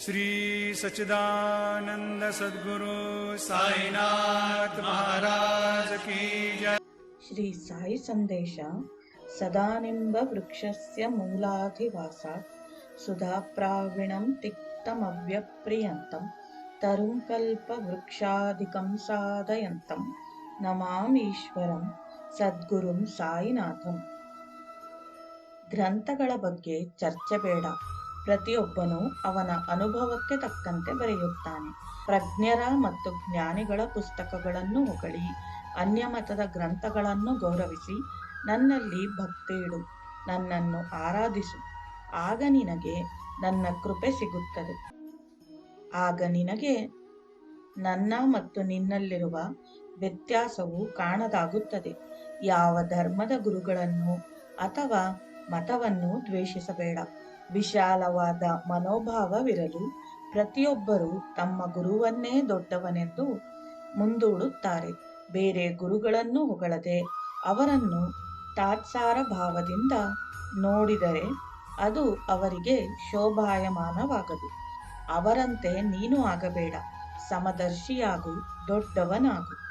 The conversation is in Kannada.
श्री सच्चिदानंद सद्गुरु साईनाथ महाराज की जय ಶ್ರೀ ಸಾಯಿ ಸಂದೇಶ ಸದಾನಿಂಬ ವೃಕ್ಷಸ್ಯ ಮೂಲಾಧಿವಾಸಾತ್ ಸುಧಾಪ್ರಾವಿಣಂ ತಿಕ್ತಮವ್ಯಪ್ರಿಯಂತಂ ತರುಂಕಲ್ಪ ವೃಕ್ಷಾಧಿಕಂ ಸಾಧಯಂತಂ ನಮಾಮೀಶ್ವರಂ ಸದ್ಗುರುಂ ಸಾಯಿನಾಥಂ ಗ್ರಂಥಗಳ ಬಗ್ಗೆ ಚರ್ಚೆ ಬೇಡ ಪ್ರತಿಯೊಬ್ಬನೂ ಅವನ ಅನುಭವಕ್ಕೆ ತಕ್ಕಂತೆ ಬರೆಯುತ್ತಾನೆ. ಪ್ರಜ್ಞರ ಮತ್ತು ಜ್ಞಾನಿಗಳ ಪುಸ್ತಕಗಳನ್ನು ಹೊಗಳಿ, ಅನ್ಯಮತದ ಗ್ರಂಥಗಳನ್ನು ಗೌರವಿಸಿ, ನನ್ನಲ್ಲಿ ಭಕ್ತಿ ಇಡು, ನನ್ನನ್ನು ಆರಾಧಿಸು. ಆಗ ನಿನಗೆ ನನ್ನ ಕೃಪೆ ಸಿಗುತ್ತದೆ. ಆಗ ನಿನಗೆ ನನ್ನ ಮತ್ತು ನಿನ್ನಲ್ಲಿರುವ ವ್ಯತ್ಯಾಸವು ಕಾಣದಾಗುತ್ತದೆ. ಯಾವ ಧರ್ಮದ ಗುರುಗಳನ್ನು ಅಥವಾ ಮತವನ್ನು ದ್ವೇಷಿಸಬೇಡ. ವಿಶಾಲವಾದ ಮನೋಭಾವವಿರಲು ಪ್ರತಿಯೊಬ್ಬರು ತಮ್ಮ ಗುರುವನ್ನೇ ದೊಡ್ಡವನೆಂದು ಮುಂದೂಡುತ್ತಾರೆ. ಬೇರೆ ಗುರುಗಳನ್ನು ಹೊಗಳದೆ ಅವರನ್ನು ತಾತ್ಸಾರ ಭಾವದಿಂದ ನೋಡಿದರೆ ಅದು ಅವರಿಗೆ ಶೋಭಾಯಮಾನವಾಗದು. ಅವರಂತೆ ನೀನು ಆಗಬೇಡ. ಸಮದರ್ಶಿಯಾಗು, ದೊಡ್ಡವನಾಗು.